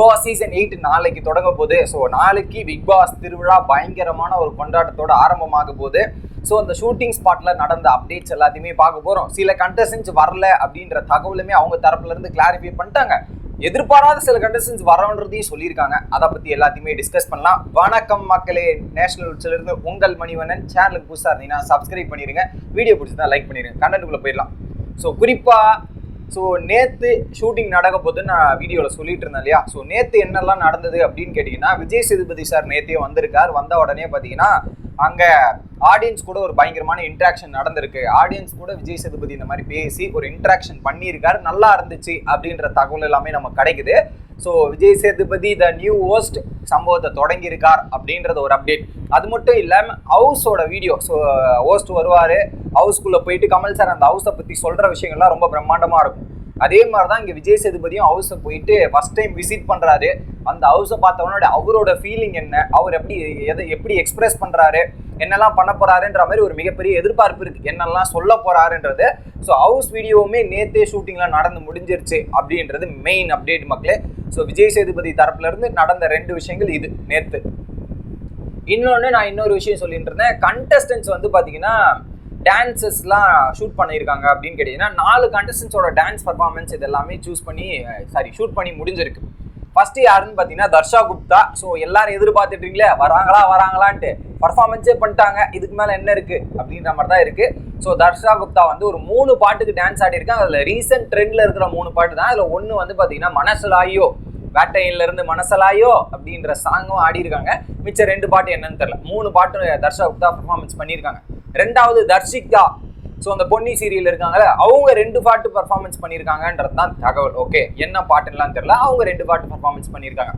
Boss season eight நாளைக்கு தொடங்க போகுது. ஸோ நாளைக்கு பிக் பாஸ் திருவிழா பயங்கரமான ஒரு கொண்டாட்டத்தோட ஆரம்பமாக போகுது. ஸோ அந்த ஷூட்டிங் ஸ்பாட்டில் நடந்த அப்டேட்ஸ் எல்லாத்தையுமே பார்க்க போகிறோம் சில கண்டஸ்டன்ஸ் வரல அப்படின்ற தகவலுமே அவங்க தரப்புலேருந்து கிளாரிஃபை பண்ணிட்டாங்க. எதிர்பாராத சில கண்டஸ்டன்ஸ் வரோன்றதையும் சொல்லியிருக்காங்க. அதை பற்றி எல்லாத்தையுமே டிஸ்கஸ் பண்ணலாம். வணக்கம் மக்களே. நேஷனல் இருந்து உங்கள் மணிவண்ணன். சேனலுக்கு புதுசாக இருந்தீங்கன்னா சப்ஸ்கிரைப் பண்ணிடுங்க வீடியோ பிடிச்சிருந்தா லைக் பண்ணிடுங்க கண்டென்ட்டுக்குள்ளே போயிடலாம். ஸோ குறிப்பாக ஸோ நேற்று ஷூட்டிங் நடக்க போது நான் வீடியோவில் சொல்லிட்டு இருந்தேன் இல்லையா? ஸோ நேற்று என்னெல்லாம் நடந்தது அப்படின்னு கேட்டிங்கன்னா விஜய் சேதுபதி சார் நேற்றே வந்திருக்கார். வந்த உடனே பார்த்தீங்கன்னா அங்கே ஆடியன்ஸ் கூட ஒரு பயங்கரமான இன்ட்ராக்ஷன் நடந்திருக்கு. ஆடியன்ஸ் கூட விஜய் சேதுபதி இந்த மாதிரி பேசி ஒரு இன்ட்ராக்ஷன் பண்ணியிருக்காரு. நல்லா இருந்துச்சு அப்படின்ற தகவல் எல்லாமே நமக்கு கிடைக்குது. So Vijay Sethupathi the new host சம்பவத்தை தொடங்கியிருக்கார் அப்படின்றது ஒரு அப்டேட் அது மட்டும் இல்லாமல் ஹவுஸோட வீடியோ ஸோ ஹோஸ்ட் வருவார் ஹவுஸ்க்குள்ளே போயிட்டு கமல் சார் அந்த ஹவுஸை பற்றி சொல்கிற விஷயங்கள்லாம் ரொம்ப பிரம்மாண்டமாக இருக்கும். அதே மாதிரி தான் இங்கே விஜய் சேதுபதியும் ஹவுஸை போயிட்டு ஃபஸ்ட் டைம் விசிட் பண்ணுறாரு அந்த ஹவுஸை பார்த்தவனோட அவரோட ஃபீலிங் என்ன? அவர் எப்படி எதை எப்படி எக்ஸ்பிரஸ் பண்ணுறாரு என்னெல்லாம் பண்ண போறாருன்ற மாதிரி ஒரு மிகப்பெரிய எதிர்பார்ப்பு இருக்கு. என்னெல்லாம் சொல்ல போறாருன்றது. ஸோ ஹவுஸ் வீடியோவுமே நேத்தே ஷூட்டிங்லாம் நடந்து முடிஞ்சிருச்சு அப்படின்றது மெயின் அப்டேட் மக்களே. ஸோ விஜய் சேதுபதி தரப்புல இருந்து நடந்த ரெண்டு விஷயங்கள் இது நேத்து. இன்னொன்று நான் இன்னொரு விஷயம் சொல்லிட்டு இருந்தேன் கண்டஸ்டன்ஸ் வந்து பார்த்தீங்கன்னா டான்சஸ்லாம் ஷூட் பண்ணியிருக்காங்க அப்படின்னு கேட்டிங்கன்னா நாலு கண்டஸ்டன்ஸோட டான்ஸ் பர்ஃபார்மன்ஸ் இது எல்லாமே சூஸ் பண்ணி சாரி ஷூட் பண்ணி முடிஞ்சிருக்கு. ஃபர்ஸ்ட் யாருன்னு பார்த்தீங்கன்னா தர்ஷா குப்தா. ஸோ எல்லாரும் எதிர்பார்த்துட்டீங்களே வராங்களா வராங்களான்ட்டு. பர்ஃபார்மன்ஸே பண்ணிட்டாங்க இதுக்கு மேலே என்ன இருக்குது அப்படின்ற மாதிரி தான் இருக்குது ஸோ தர்ஷா குப்தா வந்து ஒரு மூணு பாட்டுக்கு டான்ஸ் ஆடிருக்காங்க அதில் ரீசெண்ட் ட்ரெண்டில் இருக்கிற மூணு பாட்டு தான். அதில் ஒன்று வந்து பார்த்தீங்கன்னா மனசலாயோ வேட்டையிலிருந்து மனசலாயோ அப்படின்ற சாங்கும் ஆடியிருக்காங்க. மிச்சம் ரெண்டு பாட்டு என்னன்னு தெரில மூணு பாட்டு தர்ஷா குப்தா பர்ஃபார்மன்ஸ் பண்ணியிருக்காங்க. ரெண்டாவது தர்ஷிகா ஸோ அந்த பொன்னி சீரியல் இருக்காங்கல்ல அவங்க ரெண்டு பாட்டு பர்ஃபார்மன்ஸ் பண்ணியிருக்காங்கன்றது தான் தகவல். ஓகே என்ன பாட்டுலாம் தெரில அவங்க ரெண்டு பாட்டு பர்ஃபார்மன்ஸ் பண்ணியிருக்காங்க.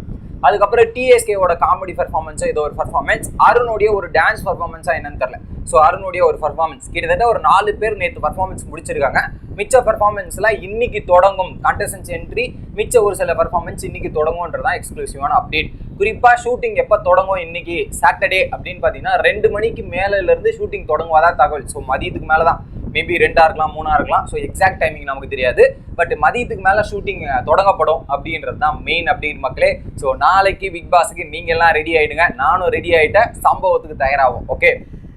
அதுக்கப்புறம் டிஎஸ்கேவோட காமெடி பர்ஃபார்மன்ஸோ ஏதோ ஒரு பர்ஃபார்மன்ஸ் அருணுடைய ஒரு டான்ஸ் பர்ஃபார்மன்ஸா என்னன்னு தெரியல. ஸோ அருணுடைய ஒரு பர்ஃபார்மன்ஸ் கிட்டத்தட்ட ஒரு நாலு பேர் நேற்று பர்ஃபார்மன்ஸ் முடிச்சிருக்காங்க. மிச்ச பர்ஃபார்மன்ஸ்லாம் இன்னைக்கு தொடங்கும். கான்டெஸ்டன்ஸ் என்ட்ரி மிச்ச ஒரு சில பர்ஃபார்மன்ஸ் இன்னைக்கு தொடங்கும்ன்றதான் எக்ஸ்க்ளூசிவான அப்டேட் குறிப்பாக ஷூட்டிங் எப்போ தொடங்கும் இன்னைக்கு? சாட்டர்டே அப்படின்னு பார்த்தீங்கன்னா ரெண்டு மணிக்கு மேலேருந்து ஷூட்டிங் தொடங்குவதா தகவல். ஸோ மதியத்துக்கு மேலே தான் மேபி ரெண்டா இருக்கலாம் மூணாக இருக்கலாம். ஸோ எக்ஸாக்ட் டைமிங் நமக்கு தெரியாது. பட் மதியத்துக்கு மேலே ஷூட்டிங் தொடங்கப்படும் அப்படின்றது தான் மெயின் அப்டேட் மக்களே. ஸோ நாளைக்கு பிக் பாஸுக்கு நீங்கள்லாம் ரெடி ஆயிடுங்க. நானும் ரெடி ஆகிட்டேன் சம்பவத்துக்கு தயாராகும் ஓகே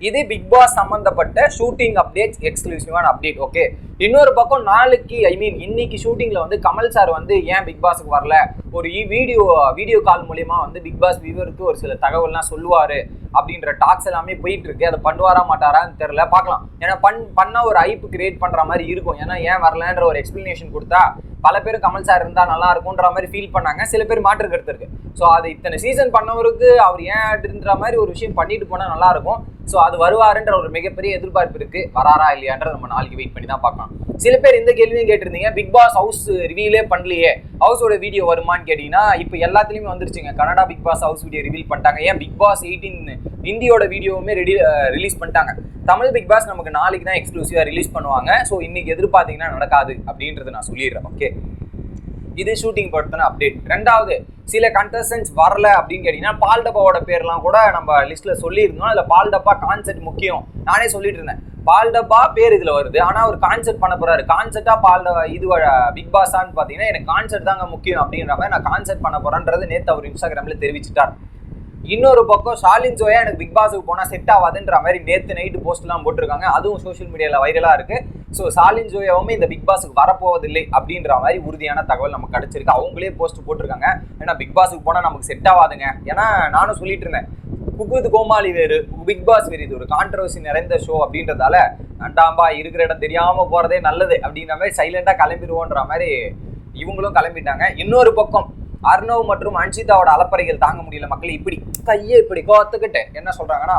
இது பிக் பாஸ் சம்மந்தப்பட்ட ஷூட்டிங் அப்டேட்ஸ் எக்ஸ்க்ளூசிவான அப்டேட் ஓகே இன்னொரு பக்கம் நாளைக்கு ஐ மீன் இன்னைக்கு ஷூட்டிங்கில் வந்து கமல் சார் வந்து ஏன் பிக் பாஸுக்கு வரல? ஒரு வீடியோ வீடியோ கால் மூலியமாக வந்து பிக் பாஸ் வியூவருக்கு ஒரு சில தகவல்லாம் சொல்லுவார். அப்படின்ற டாக்ஸ் எல்லாமே போயிட்டு இருக்கு அதை பண்ணுவாரா மாட்டாரான்னு தெரியல. பார்க்கலாம். ஏன்னா பண் பண்ண ஒரு ஐப்பு கிரியேட் பண்ற மாதிரி இருக்கும். ஏன்னா ஏன் வரலன்ற ஒரு எக்ஸ்பிளனேஷன் கொடுத்தா பல பேர் கமல் சார் இருந்தால் நல்லா இருக்கும்ன்ற மாதிரி ஃபீல் பண்ணாங்க. சில பேர் மாற்று கருத்து இருக்கு. ஸோ அது இத்தனை சீசன் பண்ணவருக்கு அவர் ஏன் அப்படின்ற மாதிரி ஒரு விஷயம் பண்ணிட்டு போனால் நல்லா இருக்கும். ஸோ அது வருவாருன்ற ஒரு மிகப்பெரிய எதிர்பார்ப்பு இருக்கு. வராரா இல்லையான்ற நம்ம நாளைக்கு வெயிட் பண்ணி தான் பார்க்கலாம். சில பேர் இந்த கேள்வியும் கேட்டிருந்தீங்க பிக் பாஸ் ஹவுஸ் ரிவீலே பண்ணலையே ஹவுஸோட வீடியோ வருமான்னு கேட்டிங்கன்னா இப்போ எல்லாத்துலேயுமே வந்துருச்சுங்க. Canada big boss house video reveal பண்ணிட்டாங்க. ஏன் பிக் பாஸ் எயிட்டீன் இந்தியோட வீடியோவுமே ரெடி ரிலீஸ் பண்ணிட்டாங்க. தமிழ் பிக் பாஸ் நமக்கு நாளைக்கு தான் எக்ஸ்க்ளூசிவாக ரிலீஸ் பண்ணுவாங்க. ஸோ இன்னைக்கு எதிர்பார்த்தீங்கன்னா நடக்காது அப்படின்றத நான் சொல்லிடுறேன். ஓகே இது ஷூட்டிங் படுத்தின அப்டேட் ரெண்டாவது சில கண்டஸ்டன்ஸ் வரல அப்படின்னு கேட்டீங்கன்னா பால் டப்பாவோட பேர்லாம் கூட நம்ம லிஸ்ட்ல சொல்லியிருந்தோம். அதில் பால் டப்பா கான்செப்ட் முக்கியம். நானே சொல்லிட்டு இருந்தேன். பால் டப்பா பேர் இதில் வருது. ஆனால் அவர் கான்செப்ட் பண்ண போறாரு. கான்செப்டா பால் இது பிக் பாஸான்னு பார்த்தீங்கன்னா எனக்கு கான்செப்ட் தாங்க முக்கியம் அப்படின்ற மாதிரி நான் கான்செப்ட் பண்ண போறேன்றது நேற்று அவர் இன்ஸ்டாகிராமில் தெரிவிச்சிட்டார். இன்னொரு பக்கம் ஷாலின் ஜோயா எனக்கு பிக் பாஸுக்கு போனால் செட் ஆகாதுன்ற மாதிரி நேற்று நைட்டு போஸ்ட்லாம் போட்டிருக்காங்க. அதுவும் சோஷியல் மீடியாவில் வைரலாக இருக்குது ஸோ ஷாலின் ஜோயாவுமே இந்த பிக் பாஸுக்கு வரப்போவதில்லை அப்படின்ற மாதிரி உறுதியான தகவல் நமக்கு கிடச்சிருக்கு. அவங்களே போஸ்ட் போட்டிருக்காங்க. ஏன்னா பிக் பாஸுக்கு போனால் நமக்கு செட் ஆகாதுங்க ஏன்னா நானும் சொல்லிட்டு இருந்தேன். குக்குது கோமாளி வேறு பிக் பாஸ் வேறு. இது ஒரு கான்ட்ரவர்சி நிறைந்த ஷோ அப்படின்றதால நண்டாம்பா இருக்கிற இடம் தெரியாமல் போகிறதே நல்லது அப்படின்ற மாதிரி சைலண்டாக கிளம்பிடுவோன்ற மாதிரி இவங்களும் கிளம்பிட்டாங்க. இன்னொரு பக்கம் அர்ணவ் மற்றும் அன்ஷிதாவோட அலப்பறைகள் தாங்க முடியல மக்கள். இப்படி கையை இப்படி கோத்துக்கிட்டு என்ன சொல்றாங்கன்னா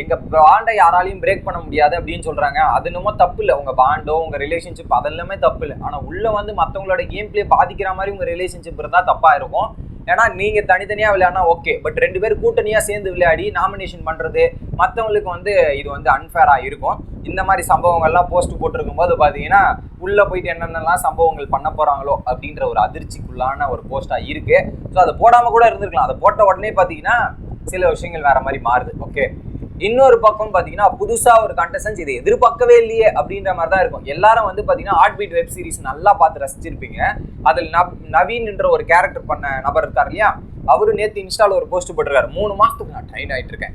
எங்க பாண்டை யாராலையும் பிரேக் பண்ண முடியாது அப்படின்னு சொல்றாங்க. அது இன்னமும் தப்பு இல்லை. உங்க பாண்டோ உங்க ரிலேஷன்ஷிப் அதெல்லாமே தப்பு இல்லை. ஆனா உள்ள வந்து மத்தவங்களோட கேம் பிளே பாதிக்கிற மாதிரி உங்க ரிலேஷன்ஷிப் இருந்தா தப்பா இருக்கும். ஏன்னா நீங்க தனித்தனியா விளையாடினா ஓகே பட் ரெண்டு பேர் கூட்டணியா சேர்ந்து விளையாடி நாமினேஷன் பண்றது மத்தவங்களுக்கு வந்து இது வந்து அன்ஃபேரா இருக்கும். இந்த மாதிரி சம்பவங்கள்லாம் போஸ்ட் போட்டிருக்கும் போது பாத்தீங்கன்னா உள்ள போயிட்டு என்னென்னலாம் சம்பவங்கள் பண்ண போறாங்களோ அப்படின்ற ஒரு அதிர்ச்சிக்குள்ளான ஒரு போஸ்டா இருக்கு. ஸோ அதை போடாம கூட இருந்திருக்கலாம். அதை போட்ட உடனே பாத்தீங்கன்னா சில விஷயங்கள் வேற மாதிரி மாறுது. ஓகே இன்னொரு பக்கம் பார்த்தீங்கன்னா புதுசாக ஒரு கண்டஸ்டன்ஸ் இதை எதிர்பார்க்கவே இல்லையே அப்படின்ற மாதிரி தான் இருக்கும். எல்லாரும் வந்து பார்த்தீங்கன்னா ஹார்ட் பீட் வெப் சீரிஸ் நல்லா பார்த்து ரசிச்சிருப்பீங்க. அதில் நவ் நவீன் என்ற ஒரு கேரக்டர் பண்ண நபர் இருக்கார் இல்லையா? அவரு நேற்று இன்ஸ்டால ஒரு போஸ்ட் போட்டிருக்காரு. மூணு மாதத்துக்கு நான் ட்ரெயின் ஆகிட்டு இருக்கேன்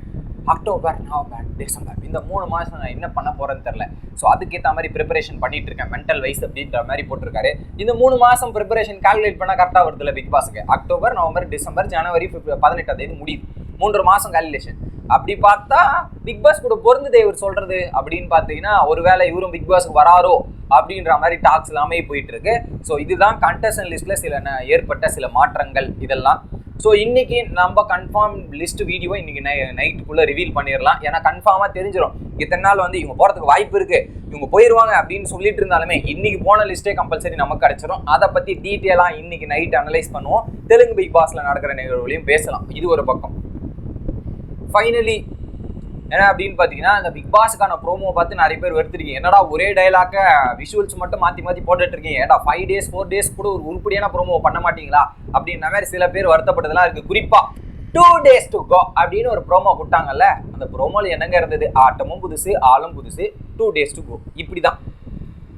அக்டோபர் நவம்பர் டிசம்பர் இந்த மூணு மாதம் நான் என்ன பண்ண போகிறேன்னு தெரில ஸோ அதுக்கேற்ற மாதிரி ப்ரிப்பரேஷன் பண்ணிட்டு இருக்கேன் மென்டல் வைஸ் அப்படின்ற மாதிரி போட்டிருக்காரு. இந்த மூணு மாதம் ப்ரிப்பரேஷன் கால்குலேட் பண்ணால் கரெக்டாக வருதுல பிக் பாஸுக்கு அக்டோபர் நவம்பர் டிசம்பர் ஜனவரி பதினெட்டாம் தேதி முடியுது. மூன்று மாதம் கால்குலேஷன் அப்படி பார்த்தா பிக் பாஸ் கூட பொருந்ததே இவர் சொல்றது அப்படின்னு பார்த்தீங்கன்னா ஒருவேளை இவரும் பிக் பாஸ்க்கு வராரோ அப்படின்ற மாதிரி டாக்ஸ் எல்லாமே போயிட்டு இருக்கு ஸோ இதுதான் கண்டஸ்டன் லிஸ்ட்ல சில ந- ஏற்பட்ட சில மாற்றங்கள் இதெல்லாம். ஸோ இன்னைக்கு நம்ம கன்ஃபார்ம் லிஸ்ட் வீடியோ இன்னைக்கு நை நைட்டுக்குள்ளே ரிவீல் பண்ணிடலாம் ஏன்னா கன்ஃபார்மாக தெரிஞ்சிடும் இத்தனை நாள் வந்து இவங்க போகிறதுக்கு வாய்ப்பு இருக்குது இவங்க போயிடுவாங்க அப்படின்னு சொல்லிட்டு இருந்தாலுமே இன்னைக்கு போன லிஸ்ட்டே கம்பல்சரி நமக்கு கிடைச்சிரும். அதை பற்றி டீட்டெயிலாக இன்னைக்கு நைட் அனலைஸ் பண்ணுவோம். தெலுங்கு பிக் பாஸில் நடக்கிற நிகழ்வுகளையும் பேசலாம். இது ஒரு பக்கம். ஃபைனலி என்ன அப்படின்னு பார்த்தீங்கன்னா அந்த பிக் பாஸுக்கான ப்ரோமோ பார்த்து நிறைய பேர் வெறுத்துருக்கீங்க என்னடா ஒரே டைலாக்க விஷுவல்ஸ் மட்டும் மாற்றி மாற்றி போட்டுட்டு இருக்கீங்க ஏடா ஃபைவ் டேஸ் ஃபோர் டேஸ் கூட ஒரு உருப்படியான ப்ரோமோ பண்ண மாட்டீங்களா? அப்படின்ற மாதிரி சில பேர் வருத்தப்பட்டதெல்லாம் இருக்குது குறிப்பாக டூ டேஸ் டு கோ அப்படின்னு ஒரு ப்ரோமோ கொடுத்தாங்கல்ல அந்த ப்ரோமோல என்னங்க இருந்தது? ஆட்டமும் புதுசு ஆளும் புதுசு டூ டேஸ் டு கோ இப்படி தான்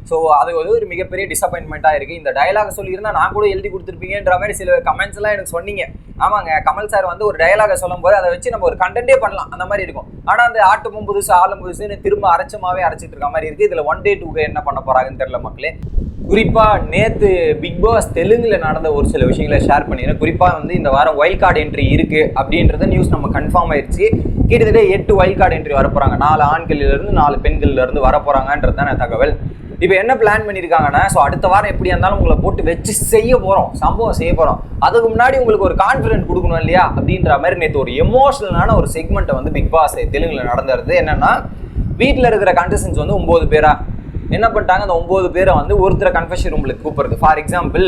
ஸோ அது வந்து ஒரு மிகப்பெரிய டிசப்பாயின்மெண்ட்டாக இருக்குது இந்த டயலாக சொல்லியிருந்தா நான் கூட எழுதி கொடுத்துருப்பீங்கன்ற மாதிரி சில கமெண்ட்ஸ்லாம் எனக்கு சொன்னீங்க. ஆமாங்க கமல் சார் வந்து ஒரு டயலாக சொல்லும் போது அதை வச்சு நம்ம ஒரு கண்டென்ட்டே பண்ணலாம். அந்த மாதிரி இருக்கும். ஆனால் அந்த ஆட்டமும் புதுசு ஆளும் புதுசுன்னு திரும்ப அரைச்சமாகவே அரைச்சிட்டு இருக்க மாதிரி இருக்குது இதில் ஒன் டே டூக்கு என்ன பண்ண போகிறாங்கன்னு தெரியல மக்களே. குறிப்பாக நேற்று பிக் பாஸ் தெலுங்கில் நடந்த ஒரு சில விஷயங்களை ஷேர் பண்ணிடுறேன் குறிப்பாக வந்து இந்த வாரம் வைல்ட் கார்டு என்ட்ரி இருக்குது அப்படின்றத நியூஸ் நம்ம கன்ஃபார்ம் ஆயிடுச்சு கிட்டத்தட்ட எட்டு வைல்ட் கார்டு என்ட்ரி வரப்போகிறாங்க நாலு ஆண்களிலிருந்து நாலு பெண்கள்லேருந்து வரப்போகிறாங்கன்றது தான் தானே தகவல். இப்போ என்ன பிளான் பண்ணியிருக்காங்கன்னா ஸோ அடுத்த வாரம் எப்படியா இருந்தாலும் உங்களை போட்டு வச்சு செய்ய போகிறோம் சம்பவம் செய்ய போகிறோம் அதுக்கு முன்னாடி உங்களுக்கு ஒரு கான்ஃபிடென்ட் கொடுக்கணும் இல்லையா? அப்படின்ற மாதிரி நேற்று ஒரு எமோஷனலான ஒரு செக்மெண்ட்டை வந்து பிக் பாஸ் தெலுங்கில் நடந்துருது என்னென்னா வீட்டில் இருக்கிற கண்டஸ்டன்ஸ் வந்து ஒம்பது பேரா என்ன பண்ணிட்டாங்க? அந்த ஒம்பது பேரை வந்து ஒருத்தரை கன்ஃபெஷன் ரூமில் கூப்பிடுறது. ஃபார் எக்ஸாம்பிள்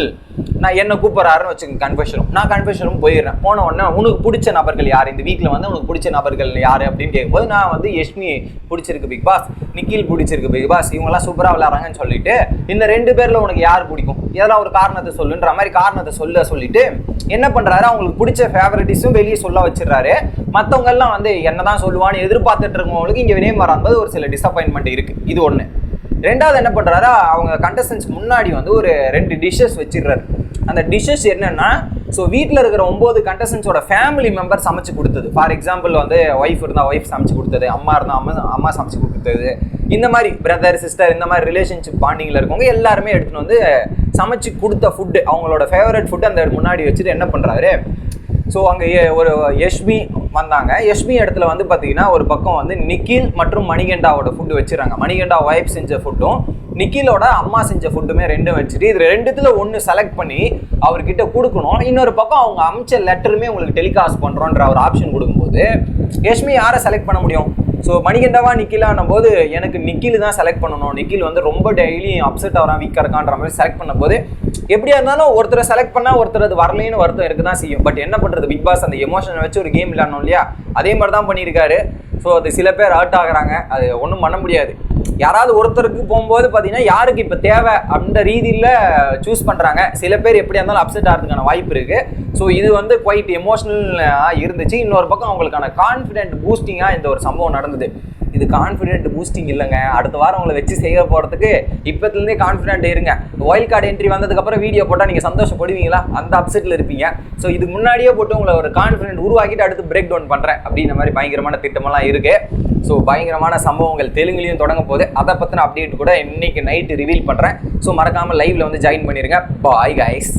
நான் என்ன கூப்பிட்றாருன்னு வச்சுக்கோங்க கன்ஃபெஷன் ரூம் நான் கன்ஃபெஷன் ரூம் போயிடுறேன். போன உடனே உனக்கு பிடிச்ச நபர்கள் யார்? இந்த வீட்டில் வந்து உனக்கு பிடிச்ச நபர்கள் யார் அப்படின்னு கேட்கும்போது நான் வந்து யஷ்மி பிடிச்சிருக்கு பிக் பாஸ். நிக்கில் பிடிச்சிருக்கு பிக் பாஸ். இவங்கெல்லாம் சூப்பராக விளாட்றாங்கன்னு சொல்லிட்டு இந்த ரெண்டு பேரில் உனக்கு யார் பிடிக்கும்? இதெல்லாம் ஒரு காரணத்தை சொல்லுன்ற மாதிரி காரணத்தை சொல்ல சொல்லிட்டு என்ன பண்ணுறாரு அவங்களுக்கு பிடிச்ச ஃபேவரட்டிஸும் வெளியே சொல்ல வச்சிடறாரு. மற்றவங்கெல்லாம் வந்து என்ன தான் சொல்லுவான்னு எதிர்பார்த்துட்டு இருக்கவங்களுக்கு இங்கே வினயம் வராது ஒரு சில டிசப்பாயின்மெண்ட் இருக்குது இது ஒன்று ரெண்டாவது என்ன பண்றாரு அவங்க கண்டஸ்டன்ஸ் முன்னாடி வந்து ஒரு ரெண்டு டிஷ்ஷஸ் வச்சிடுறாரு. அந்த டிஷ்ஷஸ் என்னென்னா ஸோ வீட்டில் இருக்கிற ஒம்பது கண்டஸ்டன்ஸோட ஃபேமிலி மெம்பர் சமைச்சு கொடுத்தது. ஃபார் எக்ஸாம்பிள் வந்து ஒய்ஃப் இருந்தால் ஒய்ஃப் சமைச்சு கொடுத்தது அம்மா இருந்தால் அம்மா அம்மா சமைச்சு கொடுத்தது. இந்த மாதிரி பிரதர் சிஸ்டர் இந்த மாதிரி ரிலேஷன்ஷிப் பாண்டிங்கில் இருக்கவங்க எல்லாருமே எடுத்துன்னு வந்து சமைச்சு கொடுத்த ஃபுட்டு அவங்களோட ஃபேவரட் ஃபுட்டு அந்த முன்னாடி வச்சுட்டு என்ன பண்ணுறாரு ஸோ அங்கே ஒரு யஷ்மி வந்தாங்க. யஷ்மி இடத்துல வந்து பார்த்தீங்கன்னா ஒரு பக்கம் வந்து நிக்கில் மற்றும் மணிகண்டாவோட ஃபுட்டு வச்சுறாங்க மணிகண்டா ஒய்ஃப் செஞ்ச ஃபுட்டும் நிக்கிலோட அம்மா செஞ்ச ஃபுட்டுமே ரெண்டும் வச்சுட்டு இது ரெண்டுத்துல ஒன்று செலக்ட் பண்ணி அவர்கிட்ட கொடுக்கணும். இன்னொரு பக்கம் அவங்க அமைச்ச லெட்டருமே உங்களுக்கு டெலிகாஸ்ட் பண்ணுறோன்ற ஒரு ஆப்ஷன் கொடுக்கும்போது யஷ்மி யாரை செலக்ட் பண்ண முடியும்? ஸோ மணிகண்டவா நிக்கிலான்னும் போது எனக்கு நிக்கில் தான் செலக்ட் பண்ணணும். நிக்கில் வந்து ரொம்ப டெய்லி அப்செட் ஆகிறான் வீக்காக இருக்கான்ற மாதிரி செலக்ட் பண்ணும்போது எப்படியா இருந்தாலும் ஒருத்தரை செலக்ட் பண்ணால் ஒருத்தர் அது வரலைன்னு வருத்தம் இருக்க தான் செய்யும். பட் என்ன பண்ணுறது பிக் பாஸ் அந்த எமோஷனை வச்சு ஒரு கேம் விளையாடணும் இல்லையா? அதே மாதிரி தான் பண்ணியிருக்காரு. ஸோ அது சில பேர் ஹர்ட் ஆகுறாங்க. அது ஒன்றும் பண்ண முடியாது. யாராவது ஒருத்தருக்கு போகும்போது பார்த்தீங்கன்னா யாருக்கு இப்போ தேவை அந்த ரீதியில் சூஸ் பண்ணுறாங்க சில பேர் எப்படியா இருந்தாலும் அப்செட் ஆகிறதுக்கான வாய்ப்பு இருக்குது ஸோ இது வந்து குவைட் எமோஷ்னலாக இருந்துச்சு. இன்னொரு பக்கம் அவங்களுக்கான கான்ஃபிடென்ட் பூஸ்டிங்காக இந்த ஒரு சம்பவம் நடந்தது. இது கான்ஃபிடென்ட் பூஸ்டிங் இல்லைங்க. அடுத்த வாரம் உங்களை வச்சு செய்ய போகிறதுக்கு இப்போத்துலேருந்தே கான்ஃபிடென்ட் இருங்க. ஒயில் கார்டு என்ட்ரி வந்ததுக்கப்புறம் வீடியோ போட்டால் நீங்கள் சந்தோஷப்படுவீங்களா? அந்த அப்செட்டில் இருப்பீங்க. ஸோ இது முன்னாடியே போட்டு உங்களை ஒரு கான்ஃபிடென்ட் உருவாக்கிட்டு அடுத்து பிரேக் டவுன் பண்ணுறேன் அப்படின்ற மாதிரி பயங்கரமான திட்டமெல்லாம் இருக்குது ஸோ பயங்கரமான சம்பவங்கள் தெலுங்குலையும் தொடங்க போது அதை பற்றின அப்டேட் கூட இன்னைக்கு நைட்டு ரிவீல் பண்ணுறேன் ஸோ மறக்காமல் லைவில் வந்து ஜாயின் பண்ணிடுங்க பாய் கைஸ்